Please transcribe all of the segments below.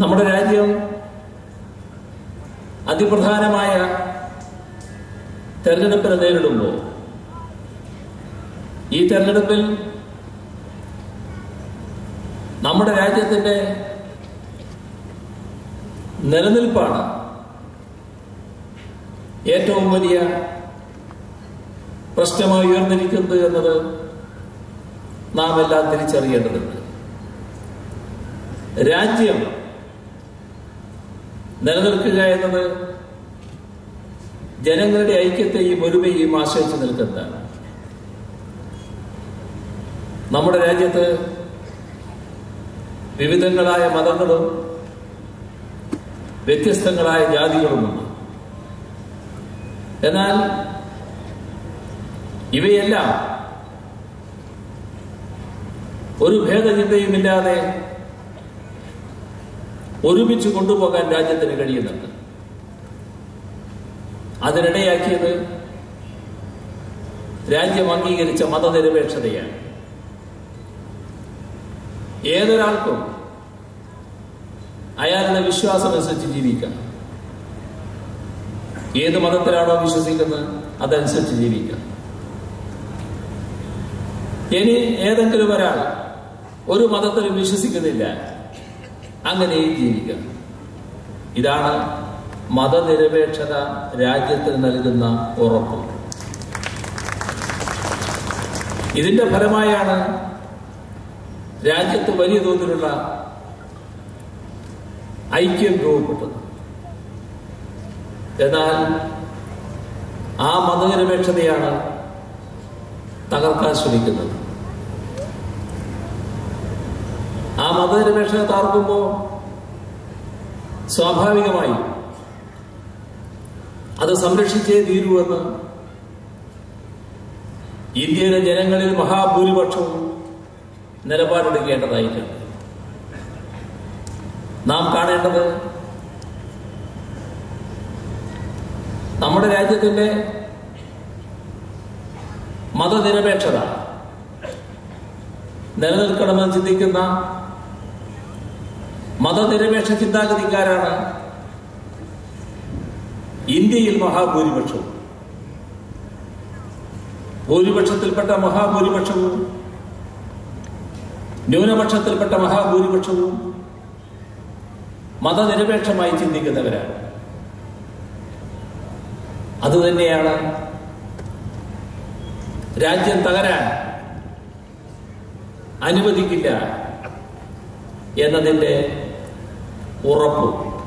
നമ്മുടെ രാജ്യം അതിപ്രധാനമായ തെരഞ്ഞെടുപ്പിനെ നേരിടുമ്പോൾ ഈ തെരഞ്ഞെടുപ്പിൽ നമ്മുടെ രാജ്യത്തിന്റെ നിലനിൽപ്പാണ് ഏറ്റവും വലിയ പ്രശ്നമായി ഉയർന്നിരിക്കുന്നത് എന്നത് നാം എല്ലാം തിരിച്ചറിയേണ്ടതുണ്ട്. രാജ്യം നിലനിൽക്കുക എന്നത് ജനങ്ങളുടെ ഐക്യത്തെയും ഒരുമയെയും ആശ്രയിച്ച് നിൽക്കുന്നതാണ്. നമ്മുടെ രാജ്യത്ത് വിവിധങ്ങളായ മതങ്ങളും വ്യത്യസ്തങ്ങളായ ജാതികളുമുണ്ട്. എന്നാൽ ഇവയെല്ലാം ഒരു ഭേദചിന്തയുമില്ലാതെ ഒരുമിച്ച് കൊണ്ടുപോകാൻ രാജ്യത്തിന് കഴിയുന്നുണ്ട് അതിനിടയാക്കിയത് രാജ്യം അംഗീകരിച്ച മതനിരപേക്ഷതയാണ്. ഏതൊരാൾക്കും അയാളുടെ വിശ്വാസമനുസരിച്ച് ജീവിക്കാം. ഏത് മതത്തിലാണോ വിശ്വസിക്കുന്നത് അതനുസരിച്ച് ജീവിക്കാം. ഇനി ഏതെങ്കിലും ഒരാൾ ഒരു മതത്തിലും വിശ്വസിക്കുന്നില്ല. അങ്ങനെയും ജീവിക്കുക ഇതാണ് മതനിരപേക്ഷത രാജ്യത്തിന് നൽകുന്ന ഉറപ്പ്. ഇതിന്റെ ഫലമായാണ് രാജ്യത്ത് വലിയ തോതിലുള്ള ഐക്യം രൂപപ്പെട്ടത്. എന്നാൽ ആ മതനിരപേക്ഷതയാണ് തകർക്കാൻ ശ്രമിക്കുന്നത് ആ മതനിരപേക്ഷത താർക്കുമ്പോ സ്വാഭാവികമായി അത് സംരക്ഷിച്ചേ തീരുവെന്ന് ഇന്ത്യയിലെ ജനങ്ങളിൽ മഹാഭൂരിപക്ഷവും നിലപാടെടുക്കേണ്ടതായിട്ടുണ്ട്. നാം കാണേണ്ടത് നമ്മുടെ രാജ്യത്തിന്റെ മതനിരപേക്ഷത നിലനിൽക്കണമെന്ന് ചിന്തിക്കുന്ന മതനിരപേക്ഷ ചിന്താഗതിക്കാരാണ് ഇന്ത്യയിൽ മഹാഭൂരിപക്ഷവും. ഭൂരിപക്ഷത്തിൽപ്പെട്ട മഹാഭൂരിപക്ഷവും ന്യൂനപക്ഷത്തിൽപ്പെട്ട മഹാഭൂരിപക്ഷവും മതനിരപേക്ഷമായി ചിന്തിക്കുന്നവരാണ്. അതുതന്നെയാണ് രാജ്യം തകരാൻ അനുവദിക്കില്ല എന്നതിന്റെ ഉറപ്പ്.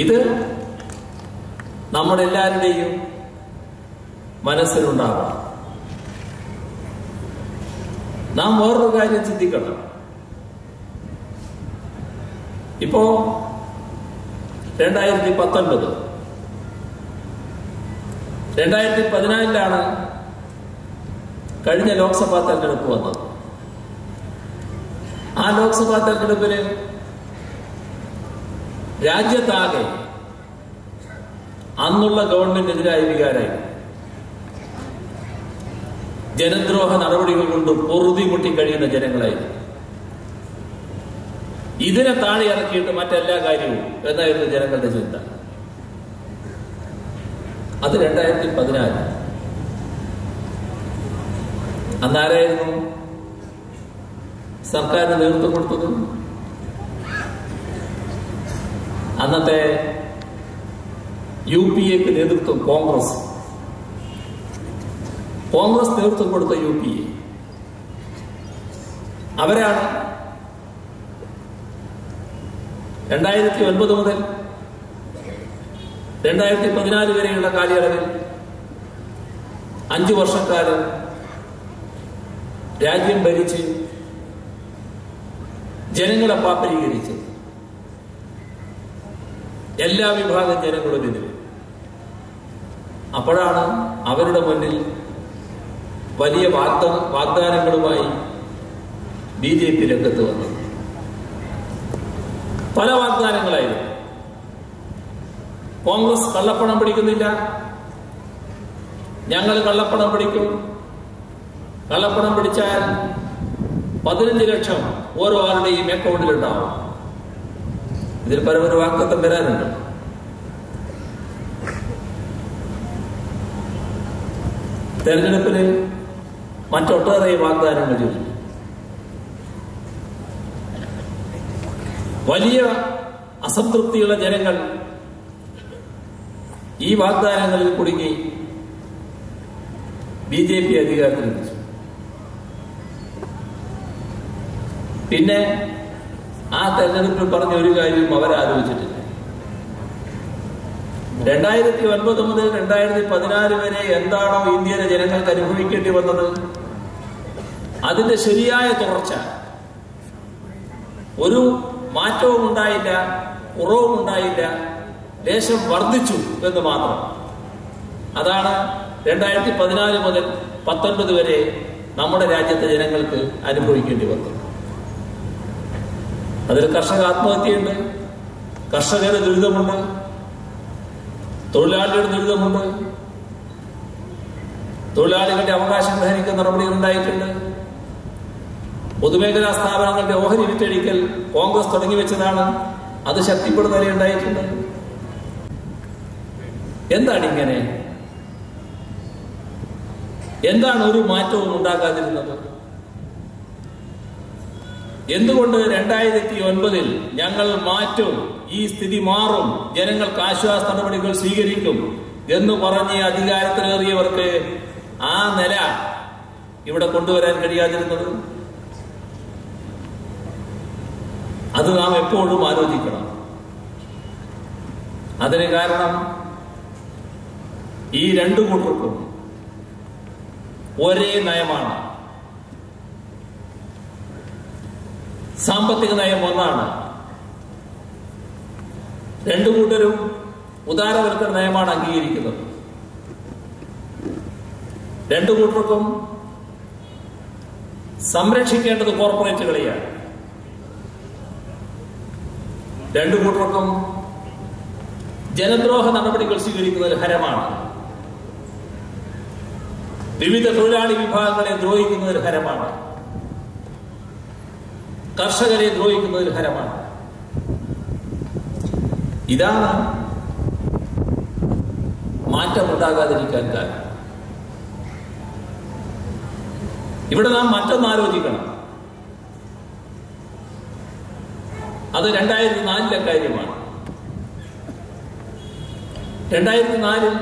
ഇത് നമ്മളെല്ലാവരുടെയും മനസ്സിലുണ്ടാവണം. നാം വേറൊരു കാര്യം ചിന്തിക്കണം. ഇപ്പോ രണ്ടായിരത്തി പത്തൊൻപത്. രണ്ടായിരത്തി പതിനാലിലാണ് കഴിഞ്ഞ ലോക്സഭാ തെരഞ്ഞെടുപ്പ് വന്നത്. ആ ലോക്സഭാ തെരഞ്ഞെടുപ്പിന് രാജ്യത്താകെ അന്നുള്ള ഗവൺമെന്റിനെതിരായ വികാരായി. ജനദ്രോഹ നടപടികൾ കൊണ്ട് പൊറുതി മുട്ടി കഴിയുന്ന ജനങ്ങളായിരുന്നു ഇതിനെ താഴെ ഇറക്കിയിട്ട് മറ്റെല്ലാ കാര്യവും എന്നായിരുന്നു ജനങ്ങളുടെ ചിന്ത. അത് രണ്ടായിരത്തി പതിനാല് അന്നാരായിരുന്നു സർക്കാരിന് നേതൃത്വം കൊടുത്തത്? അന്നത്തെ യു പി എക്ക് നേതൃത്വം കോൺഗ്രസ്. കോൺഗ്രസ് നേതൃത്വം കൊടുത്ത യു പി എ. അവരാണ് രണ്ടായിരത്തി ഒൻപത് മുതൽ രണ്ടായിരത്തി പതിനാല് വരെയുള്ള കാലയളവിൽ അഞ്ചു വർഷക്കാലം രാജ്യം ഭരിച്ച് ജനങ്ങളെ പാപ്പരീകരിച്ച് എല്ലാ വിഭാഗം ജനങ്ങളും ഇതിൽ. അപ്പോഴാണ് അവരുടെ മുന്നിൽ വലിയ വാഗ്ദ വാഗ്ദാനങ്ങളുമായി ബി ജെ പി രംഗത്ത് വന്നത്. പല വാഗ്ദാനങ്ങളായിരുന്നു. കോൺഗ്രസ് കള്ളപ്പണം പിടിക്കുന്നില്ല. ഞങ്ങൾ കള്ളപ്പണം പിടിക്കും. കള്ളപ്പണം പിടിച്ചാൽ പതിനഞ്ച് ലക്ഷം ഓരോ ആളുടെയും അക്കൗണ്ടിലുണ്ടാവും ഇതിൽ പരമൊരു വാക്കത്തം വരാനുണ്ട് തെരഞ്ഞെടുപ്പിന് മറ്റൊട്ടേറെ വാഗ്ദാനങ്ങൾ ചെയ്തു വലിയ അസംതൃപ്തിയുള്ള ജനങ്ങൾ ഈ വാഗ്ദാനങ്ങളിൽ കുടുങ്ങി ബി ജെ പി അധികാരത്തിൽ പിന്നെ ആ തെരഞ്ഞെടുപ്പിൽ പറഞ്ഞ ഒരു കാര്യവും അവരാലോചിച്ചിട്ടില്ല. രണ്ടായിരത്തി ഒൻപത് മുതൽ രണ്ടായിരത്തി പതിനാല് വരെ എന്താണോ ഇന്ത്യയിലെ ജനങ്ങൾക്ക് അനുഭവിക്കേണ്ടി വന്നത്? അതിന്റെ ശരിയായ തുടർച്ച. ഒരു മാറ്റവും ഉണ്ടായില്ല കുറവും ഉണ്ടായില്ല ദേശം വർദ്ധിച്ചു എന്ന് മാത്രം. അതാണ് രണ്ടായിരത്തി പതിനാല് മുതൽ പത്തൊൻപത് വരെ നമ്മുടെ രാജ്യത്തെ ജനങ്ങൾക്ക് അനുഭവിക്കേണ്ടി വന്നത്. അതിൽ കർഷക ആത്മഹത്യയുണ്ട് കർഷകരുടെ ദുരിതമുണ്ട്. തൊഴിലാളിയുടെ ദുരിതമുണ്ട്. തൊഴിലാളികളുടെ അവകാശം ധരിക്കുന്ന നടപടികൾ ഉണ്ടായിട്ടുണ്ട്. പൊതുമേഖലാ സ്ഥാപനങ്ങളുടെ ഓഹരി വിറ്റഴിക്കൽ കോൺഗ്രസ് തുടങ്ങി വെച്ചതാണ്. അത് ശക്തിപ്പെടുന്ന നിലയുണ്ടായിട്ടുണ്ട് എന്താണ് ഇങ്ങനെ? എന്താണ് ഒരു മാറ്റവും ഉണ്ടാകാതിരുന്നത്? എന്തുകൊണ്ട് രണ്ടായിരത്തി ഒൻപതിൽ ഞങ്ങൾ മാറ്റും ഈ സ്ഥിതി മാറും ജനങ്ങൾക്ക് ആശ്വാസ നടപടികൾ സ്വീകരിക്കും എന്ന് പറഞ്ഞ് അധികാരത്തിലേറിയവർക്ക് ആ നില ഇവിടെ കൊണ്ടുവരാൻ കഴിയാതിരുന്നത്? അത് നാം എപ്പോഴും ആലോചിക്കണം. അതിന് കാരണം ഈ രണ്ടു കൂട്ടർക്കും ഒരേ നയമാണ്. സാമ്പത്തിക നയം ഒന്നാണ്. രണ്ടു കൂട്ടരും ഉദാരവൽക്കരണ നയമാണ് അംഗീകരിക്കുന്നത്. രണ്ടു കൂട്ടർക്കും സംരക്ഷിക്കേണ്ടത് കോർപ്പറേറ്റുകളെയാണ് രണ്ടു കൂട്ടർക്കും ജനദ്രോഹ നടപടികൾ സ്വീകരിക്കുന്നത് ഹരമാണ്. വിവിധ തൊഴിലാളി വിഭാഗങ്ങളെ ദ്രോഹിക്കുന്നതിൽ ഹരമാണ്. കർഷകരെ ഒരു ഹരമാണ് ഇതാണ് മാറ്റമുണ്ടാകാതിരിക്കാൻ കാരണം. ഇവിടെ നാം മറ്റൊന്ന് ആലോചിക്കണം. അത് രണ്ടായിരത്തി നാലിലെ കാര്യമാണ്. രണ്ടായിരത്തി നാലിൽ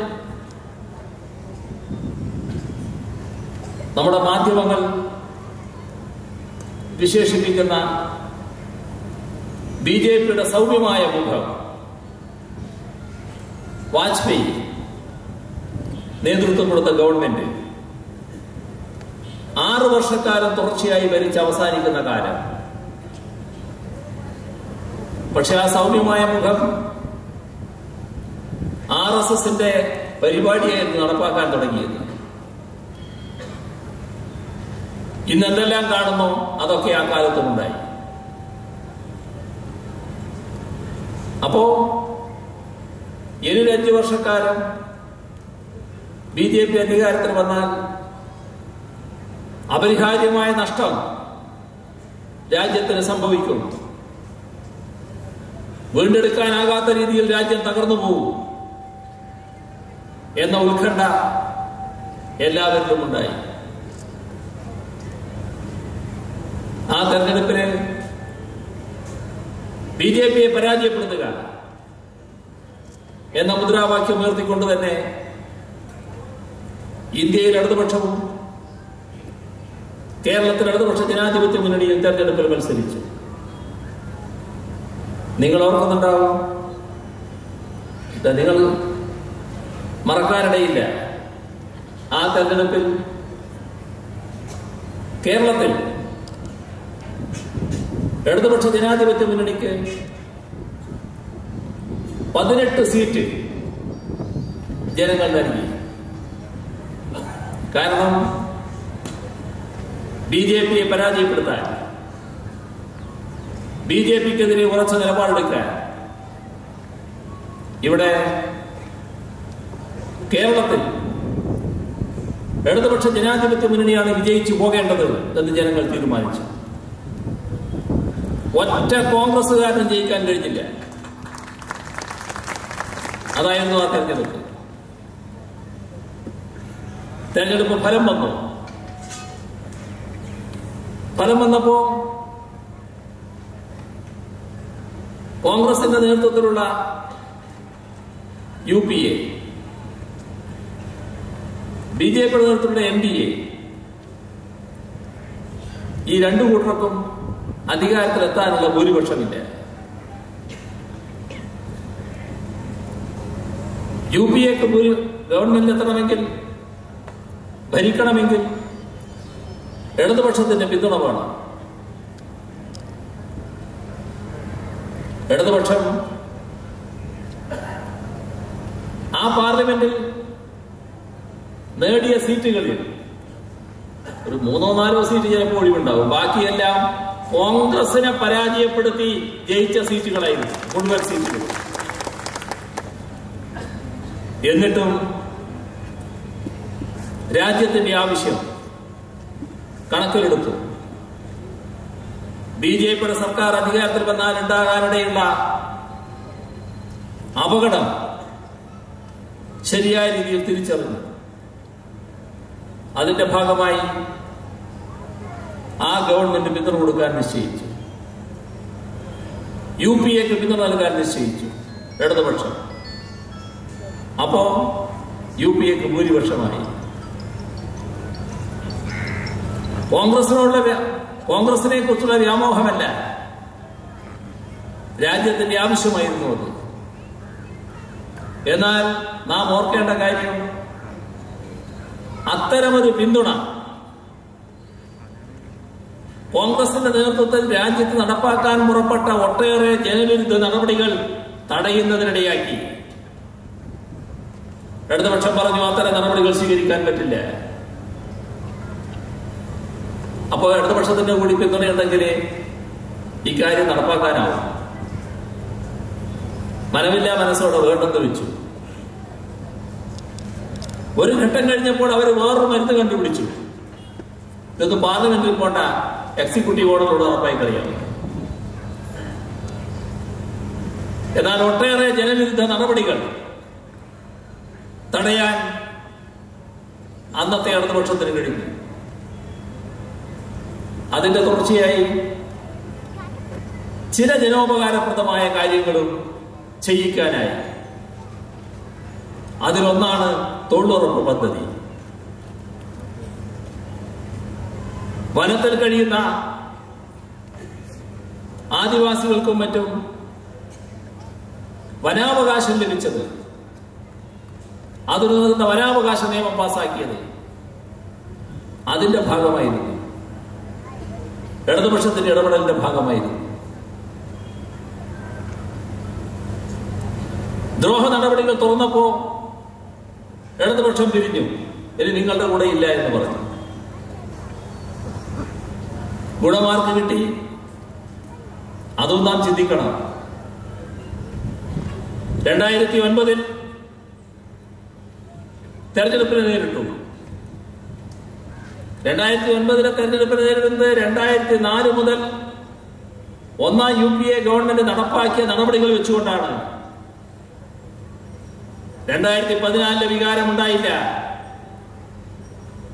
നമ്മുടെ മാധ്യമങ്ങൾ വിശേഷിപ്പിക്കുന്ന ബി ജെ പിയുടെ സൗമ്യമായ മുഖം വാജ്പേയി നേതൃത്വം കൊടുത്ത ഗവൺമെന്റ് ആറ് വർഷക്കാലം തുടർച്ചയായി ഭരിച്ച് അവസാനിക്കുന്ന കാലം. പക്ഷെ ആ സൗമ്യമായ മുഖം ആർ എസ് എസിന്റെ പരിപാടിയായിരുന്നു നടപ്പാക്കാൻ തുടങ്ങിയത്. ഇന്ന് എന്തെല്ലാം കാണുന്നു? അതൊക്കെ ആ കാലത്തും ഉണ്ടായി. അപ്പോ ഇനിയൊരു അഞ്ചു വർഷക്കാലം ബി ജെ പി അധികാരത്തിൽ വന്നാൽ അപരിഹാര്യമായ നഷ്ടം രാജ്യത്തിന് സംഭവിക്കും. വീണ്ടെടുക്കാനാകാത്ത രീതിയിൽ രാജ്യം തകർന്നു പോകും എന്ന ഉത്കണ്ഠ എല്ലാവരിലും ഉണ്ടായി ആ തെരഞ്ഞെടുപ്പിന് ബി ജെ പിയെ പരാജയപ്പെടുത്തുക എന്ന മുദ്രാവാക്യം ഉയർത്തിക്കൊണ്ട് തന്നെ ഇന്ത്യയിൽ ഇടതുപക്ഷവും കേരളത്തിൽ ഇടതുപക്ഷ ജനാധിപത്യ മുന്നണിയിൽ തെരഞ്ഞെടുപ്പിൽ മത്സരിച്ചു. നിങ്ങൾ ഓർക്കുന്നുണ്ടാവും നിങ്ങൾ മറക്കാനിടയില്ല. ആ തെരഞ്ഞെടുപ്പിൽ കേരളത്തിൽ ഇടതുപക്ഷ ജനാധിപത്യ മുന്നണിക്ക് പതിനെട്ട് സീറ്റ് ജനങ്ങൾ നൽകി. കാരണം ബി ജെ പിയെ പരാജയപ്പെടുത്താൻ ബി ജെ പിക്കെതിരെ ഉറച്ച നിലപാടെടുക്കാൻ ഇവിടെ കേരളത്തിൽ ഇടതുപക്ഷ ജനാധിപത്യ മുന്നണിയാണ് വിജയിച്ചു പോകേണ്ടത് എന്ന് ജനങ്ങൾ തീരുമാനിച്ചു. ഒറ്റ കോൺഗ്രസ്സുകാരനും ജയിക്കാൻ കഴിഞ്ഞില്ല. അതായിരുന്നു ആ തെരഞ്ഞെടുപ്പ്. തെരഞ്ഞെടുപ്പ് ഫലം വന്നു. ഫലം വന്നപ്പോ കോൺഗ്രസിന്റെ നേതൃത്വത്തിലുള്ള U P A B J നേതൃത്വത്തിലുള്ള എൻ ഡി എ ഈ രണ്ടു കൂട്ടർക്കും അധികാരത്തിലെത്താനുള്ള ഭൂരിപക്ഷമില്ല. യു പി എക്ക് ഭൂരി ഗവൺമെന്റിൽ എത്തണമെങ്കിൽ ഭരിക്കണമെങ്കിൽ ഇടതുപക്ഷത്തിന്റെ പിന്തുണ വേണം. ഇടതുപക്ഷം ആ പാർലമെന്റിൽ നേടിയ സീറ്റുകളിൽ ഒരു മൂന്നോ നാലോ സീറ്റ് ചിലപ്പോൾ ഒഴിവുണ്ടാവും. ബാക്കിയെല്ലാം കോൺഗ്രസിനെ പരാജയപ്പെടുത്തി ജയിച്ച സീറ്റുകളായിരുന്നു മുഴുവൻ സീറ്റുകൾ എന്നിട്ടും രാജ്യത്തിന്റെ ആവശ്യം കണക്കിലെടുത്തു. ബി ജെ പിയുടെ സർക്കാർ അധികാരത്തിൽ വന്നാൽ ഉണ്ടാകാനിടയുള്ള അപകടം ശരിയായ രീതിയിൽ തിരിച്ചറിഞ്ഞു. അതിന്റെ ഭാഗമായി ആ ഗവൺമെന്റ് പിന്തുണ കൊടുക്കാൻ നിശ്ചയിച്ചു. യു പി എക്ക് പിന്തുണ നൽകാൻ നിശ്ചയിച്ചു. ഇടതുപക്ഷം. അപ്പോ യു പി എക്ക് ഭൂരിപക്ഷമായി. കോൺഗ്രസിനോടുള്ള കോൺഗ്രസിനെ കുറിച്ചുള്ള വ്യാമോഹമല്ല. രാജ്യത്തിന്റെ ആവശ്യമായിരുന്നു അത്. എന്നാൽ നാം ഓർക്കേണ്ട കാര്യം അത്തരമൊരു പിന്തുണ കോൺഗ്രസിന്റെ നേതൃത്വത്തിൽ രാജ്യത്ത് നടപ്പാക്കാൻ പുറപ്പെട്ട ഒട്ടേറെ ജനവിരുദ്ധ നടപടികൾ തടയുന്നതിനിടയാക്കി. ഇടതുപക്ഷം പറഞ്ഞു അത്തരം നടപടികൾ സ്വീകരിക്കാൻ പറ്റില്ല. അപ്പോൾ ഇടതുപക്ഷത്തിന്റെ കൂടി പിന്തുണയുണ്ടെങ്കിൽ ഇക്കാര്യം നടപ്പാക്കാനാവും. മനമില്ല മനസ്സോടെ വേണ്ടെന്ന് വെച്ചു. ഒരു ഘട്ടം കഴിഞ്ഞപ്പോൾ അവർ വേറൊരു മരുന്ന് കണ്ടുപിടിച്ചു. ഇതൊന്നും പാർലമെന്റിൽ പോണ്ട. എക്സിക്യൂട്ടീവ് ഓർഡറോട് ഉറപ്പായി കഴിയണം എന്നാൽ ഒട്ടേറെ ജനവിരുദ്ധ നടപടികൾ തടയാൻ അന്നത്തെ ഇടതുപക്ഷത്തിന് കഴിഞ്ഞു അതിന്റെ തുടർച്ചയായി ചില ജനോപകാരപ്രദമായ കാര്യങ്ങളും ചെയ്യിക്കാനായി. അതിലൊന്നാണ് തൊഴിലുറപ്പ് പദ്ധതി. വനത്തിൽ കഴിയുന്ന ആദിവാസികൾക്കും മറ്റും വനാവകാശം ലഭിച്ചത്. അതിൽ നിന്ന വനാവകാശ നിയമം പാസാക്കിയത് അതിന്റെ ഭാഗമായിരുന്നു. ഇടതുപക്ഷത്തിന്റെ ഇടപെടലിന്റെ ഭാഗമായിരുന്നു. ദ്രോഹ നടപടികൾ തുറന്നപ്പോ ഇടതുപക്ഷം പിരിഞ്ഞു. ഇനി നിങ്ങളുടെ കൂടെ ഇല്ല എന്ന് പറഞ്ഞു. ഗുണമാർക്ക് കിട്ടി? അതും നാം ചിന്തിക്കണം. രണ്ടായിരത്തി ഒൻപതിൽ തെരഞ്ഞെടുപ്പിനെ നേരിട്ടു. രണ്ടായിരത്തി ഒൻപതിലെ തെരഞ്ഞെടുപ്പിനെ നേരിടുന്നത് രണ്ടായിരത്തി നാല് മുതൽ ഒന്നാം യു പി എ ഗവൺമെന്റ് നടപ്പാക്കിയ നടപടികൾ വെച്ചുകൊണ്ടാണ്. രണ്ടായിരത്തി പതിനാലിലെ വികാരമുണ്ടായില്ല.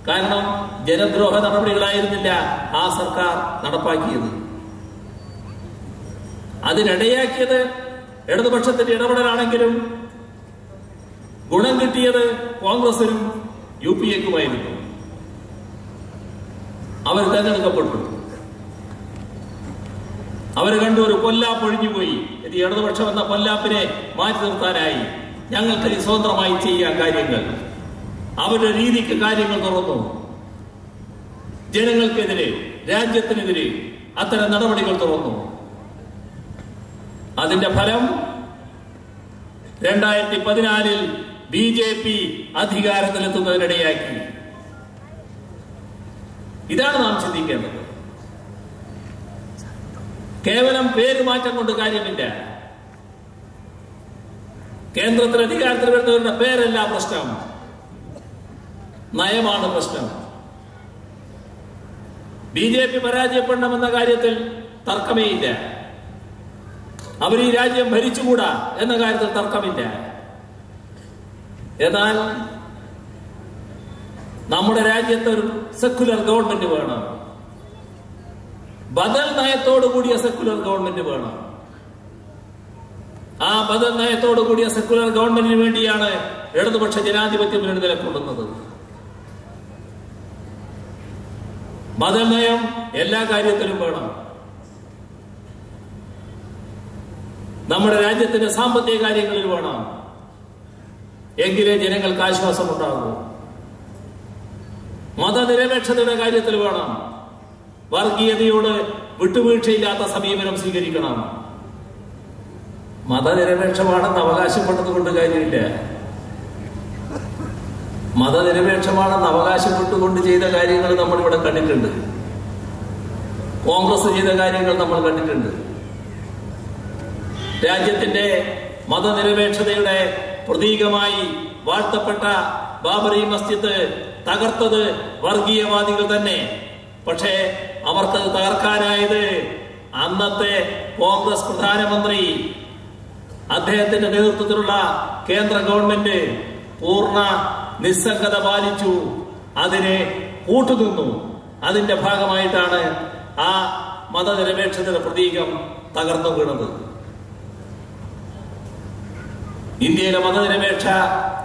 കാരണം ജനദ്രോഹ നടപടികളായിരുന്നില്ല ആ സർക്കാർ നടപ്പാക്കിയത്. അതിനിടയാക്കിയത് ഇടതുപക്ഷത്തിന്റെ ഇടപെടലാണെങ്കിലും ഗുണം കിട്ടിയത് കോൺഗ്രസിനും യു പി എക്കുമായിരുന്നു അവർ തെരഞ്ഞെടുക്കപ്പെട്ടു. അവർ കണ്ടു ഒരു കൊല്ലാപ്പ് ഒഴിഞ്ഞുപോയി ഇത് ഇടതുപക്ഷം എന്ന കൊല്ലാപ്പിനെ മാറ്റി നിർത്താനായി ഞങ്ങൾക്ക് സ്വതന്ത്രമായി ചെയ്യാൻ കാര്യങ്ങൾ. അവരുടെ രീതിക്ക് കാര്യങ്ങൾ തുറന്നു. ജനങ്ങൾക്കെതിരെ രാജ്യത്തിനെതിരെ അത്തരം നടപടികൾ തുറന്നു. അതിന്റെ ഫലം രണ്ടായിരത്തി പതിനാലിൽ ബി ജെ പി അധികാരത്തിലെത്തുന്നതിനിടയാക്കി. ഇതാണ് നാം ചിന്തിക്കേണ്ടത്. കേവലം പേര് മാറ്റം കൊണ്ട് കാര്യമില്ല. കേന്ദ്രത്തിൽ അധികാരത്തിൽ വരുന്നവരുടെ പേരല്ല പ്രശ്നം. നയമാണ് പ്രശ്നം. ബി ജെ പി പരാജയപ്പെടണമെന്ന കാര്യത്തിൽ തർക്കമേ ഇല്ല അവർ ഈ രാജ്യം ഭരിച്ചുകൂടാ എന്ന കാര്യത്തിൽ തർക്കമില്ല. എന്നാൽ നമ്മുടെ രാജ്യത്ത് ഒരു സെക്കുലർ ഗവൺമെന്റ് വേണം. ബദൽ നയത്തോടു കൂടിയ സെക്കുലർ ഗവൺമെന്റ് വേണം. ആ ബദൽ നയത്തോടു കൂടിയ സെക്കുലർ ഗവൺമെന്റിന് വേണ്ടിയാണ് ഇടതുപക്ഷ ജനാധിപത്യം മുന്നണി നിലകൊള്ളുന്നത് ബദൽ നയം എല്ലാ കാര്യത്തിലും വേണം. നമ്മുടെ രാജ്യത്തിന്റെ സാമ്പത്തിക കാര്യങ്ങളിൽ വേണം. എങ്കിലേ ജനങ്ങൾക്ക് ആശ്വാസം ഉണ്ടാകൂ മതനിരപേക്ഷതയുടെ കാര്യത്തിൽ വേണം. വർഗീയതയോട് വിട്ടുവീഴ്ചയില്ലാത്ത സമീപനം സ്വീകരിക്കണം. മതനിരപേക്ഷമാണെന്ന് അവകാശപ്പെട്ടത് കൊണ്ട് കാര്യമില്ല. മതനിരപേക്ഷമാണെന്ന് അവകാശപ്പെട്ടുകൊണ്ട് ചെയ്ത കാര്യങ്ങൾ നമ്മൾ ഇവിടെ കണ്ടിട്ടുണ്ട്. കോൺഗ്രസ് ചെയ്ത കാര്യങ്ങൾ നമ്മൾ കണ്ടിട്ടുണ്ട്. രാജ്യത്തിന്റെ മതനിരപേക്ഷതയുടെ പ്രതീകമായി വാഴ്ത്തപ്പെട്ട ബാബറി മസ്ജിദ് തകർത്തത് വർഗീയവാദികൾ തന്നെ. പക്ഷേ അവർക്കത് തകർക്കാനായത് അന്നത്തെ കോൺഗ്രസ് പ്രധാനമന്ത്രി അദ്ദേഹത്തിന്റെ നേതൃത്വത്തിലുള്ള കേന്ദ്ര ഗവൺമെന്റ് പൂർണ നിസ്സംഗത പാലിച്ചു അതിനെ കൂട്ടുനിന്നു. അതിന്റെ ഭാഗമായിട്ടാണ് ആ മതനിരപേക്ഷതയുടെ പ്രതീകം തകർന്നു വീണത്. ഇന്ത്യയിലെ മതനിരപേക്ഷ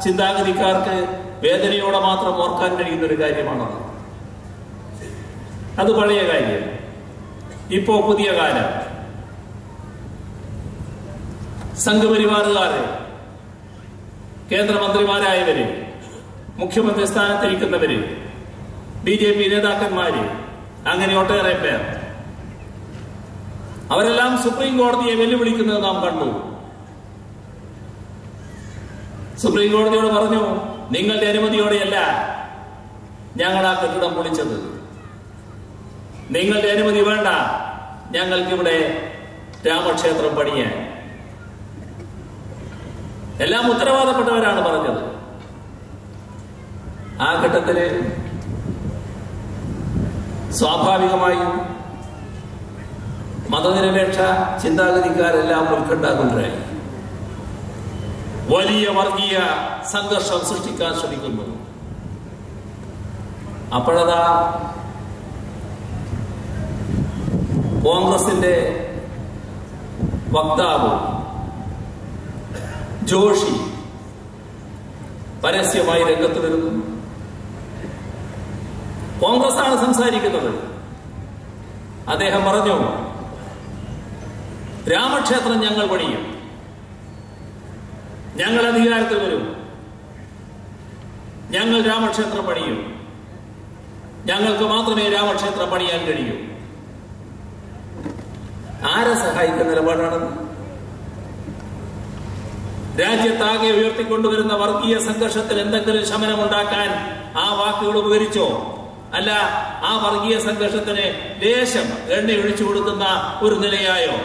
ചിന്താഗതിക്കാർക്ക് വേദനയോടെ മാത്രം ഓർക്കാൻ കഴിയുന്ന ഒരു കാര്യമാണത്. അത് പഴയ കാര്യം. ഇപ്പോ പുതിയ കാലം. സംഘപരിവാറുകാര് കേന്ദ്രമന്ത്രിമാരായവര് മുഖ്യമന്ത്രി സ്ഥാനത്തിരിക്കുന്നവര് ബി ജെ പി നേതാക്കന്മാര് അങ്ങനെ ഒട്ടേറെ പേർ. അവരെല്ലാം സുപ്രീം കോടതിയെ വെല്ലുവിളിക്കുന്നത് നാം കണ്ടു. സുപ്രീം കോടതിയോട് പറഞ്ഞു നിങ്ങളുടെ അനുമതിയോടെയല്ല ഞങ്ങൾ ആ കെട്ടിടം പൊളിച്ചത്. നിങ്ങളുടെ അനുമതി വേണ്ട. ഞങ്ങൾക്കിവിടെ രാമക്ഷേത്രം പണിയാൻ. എല്ലാം ഉത്തരവാദപ്പെട്ടവരാണ് പറഞ്ഞത്. ആ ഘട്ടത്തിൽ സ്വാഭാവികമായും മതനിരപേക്ഷ ചിന്താഗതിക്കാരെല്ലാം ഉത്കണ്ഠാകുലരായി. വലിയ വർഗീയ സംഘർഷം സൃഷ്ടിക്കാൻ ശ്രമിക്കുന്നു. അപ്പോഴതാ കോൺഗ്രസിന്റെ വക്താവ് ജോഷി പരസ്യമായി രംഗത്ത് വരുന്നു. കോൺഗ്രസ് ആണ് സംസാരിക്കുന്നത്. അദ്ദേഹം പറഞ്ഞു രാമക്ഷേത്രം ഞങ്ങൾ പണിയും. ഞങ്ങൾ അധികാരത്തിൽ വരും. ഞങ്ങൾ രാമക്ഷേത്രം പണിയും. ഞങ്ങൾക്ക് മാത്രമേ രാമക്ഷേത്രം പണിയാൻ കഴിയൂ. ആരെ സഹായിക്കുന്ന നിലപാടാണെന്ന് രാജ്യത്താകെ ഉയർത്തിക്കൊണ്ടുവരുന്ന വർഗീയ സംഘർഷത്തിൽ എന്തെങ്കിലും ശമനമുണ്ടാക്കാൻ ആ വാക്കുകൾ ഉപകരിച്ചോ? അല്ല ആ വർഗീയ സംഘർഷത്തിന് ലേശം എണ്ണ ഒഴിച്ചു കൊടുക്കുന്ന ഒരു നിലയായോ?